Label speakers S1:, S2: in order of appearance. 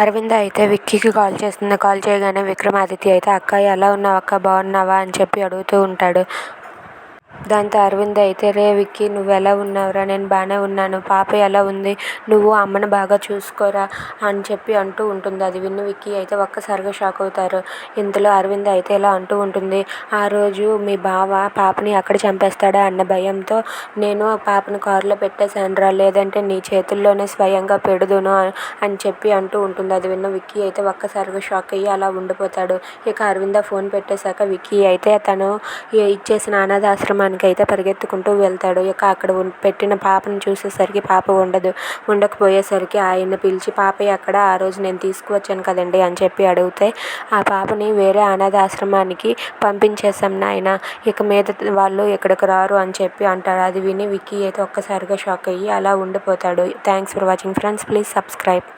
S1: అరవింద అయితే విక్కీకి కాల్ చేస్తుంది. కాల్ చేయగానే విక్రమాదిత్య అయితే అక్క ఎలా ఉన్నావు? అక్క బాగున్నావా? అని చెప్పి అడుగుతూ ఉంటాడు. దాంతో అరవింద్ అయితే రే విక్కీ నువ్వు ఎలా ఉన్నావురా? నేను బాగానే ఉన్నాను. పాప ఎలా ఉంది? నువ్వు అమ్మను బాగా చూసుకోరా? అని చెప్పి అంటూ ఉంటుంది. అది విన్న విక్కీ అయితే ఒక్కసారిగా షాక్ అవుతారు. ఇంతలో అరవింద్ అయితే ఇలా అంటూ ఉంటుంది. ఆ రోజు మీ బావ పాపని అక్కడ చంపేస్తాడా? అన్న భయంతో నేను పాపను కారులో పెట్టేశానురా. లేదంటే నీ చేతుల్లోనే స్వయంగా పెడుదును అని చెప్పి అంటూ ఉంటుంది. అది విన్న విక్కీ అయితే ఒక్కసారిగా షాక్ అయ్యి అలా ఉండిపోతాడు. ఇక అరవింద ఫోన్ పెట్టేశాక విక్కీ అయితే తను ఇచ్చేసిన అనాథాశ్రమానికి అయితే పరిగెత్తుకుంటూ వెళ్తాడు. ఇక అక్కడ పెట్టిన పాపను చూసేసరికి పాప ఉండదు. ఉండకపోయేసరికి ఆయన్ని పిలిచి పాపయ్య అక్కడ ఆ రోజు నేను తీసుకువచ్చాను కదండి అని చెప్పి అడిగితే ఆ పాపని వేరే అనాథాశ్రమానికి పంపించేశాం నాయన. ఇక మీద వాళ్ళు ఇక్కడికి రారు అని చెప్పి అంటాడు అది విని విక్కీ అయితే ఒక్కసారిగా షాక్ అయ్యి అలా ఉండిపోతాడు. Thanks for watching friends please subscribe